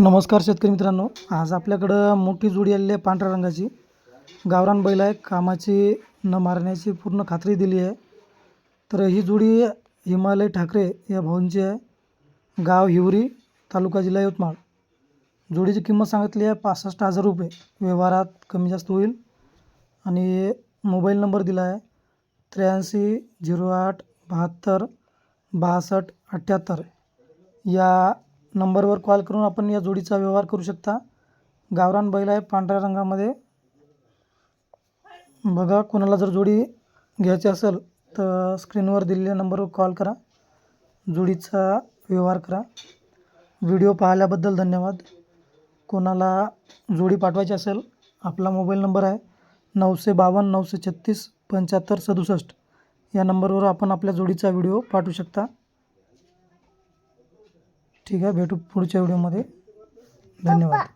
नमस्कार शेतकरी मित्रांनो. आज आपल्याकडं मोठी जोडी आलेली आहे पांढऱ्या रंगाची. गावरान बैल आहे कामाची न मारण्याची पूर्ण खात्री दिली आहे. तर ही जोडी हिमालय ठाकरे या भाऊंची आहे. गाव हिवरी तालुका जिल्हा यवतमाळ. जोडीची किंमत सांगितली आहे पासष्ट हजार रुपये. व्यवहारात कमी जास्त होईल. आणि मोबाईल नंबर दिला आहे त्र्याऐंशी झिरो आठ बहात्तर बासष्ट अठ्ठ्याहत्तर या नंबरवर कॉल करून आपण या जोडीचा व्यवहार करू शकता. गावरान बैल आहे पांढऱ्या रंगामध्ये. बघा कोणाला जर जोडी घ्यायची असेल तर स्क्रीनवर दिलेल्या नंबरवर कॉल करा. जोडीचा व्यवहार करा. व्हिडिओ पाहिल्याबद्दल धन्यवाद. कोणाला जोडी पाठवायची असेल आपला मोबाईल नंबर आहे नऊशे बावन्न नऊशे छत्तीस पंच्याहत्तर सदुसष्ट. या नंबरवर आपण आपल्या जोडीचा व्हिडिओ पाठवू शकता. ठीक आहे. भेटू पुढच्या व्हिडिओमध्ये. धन्यवाद.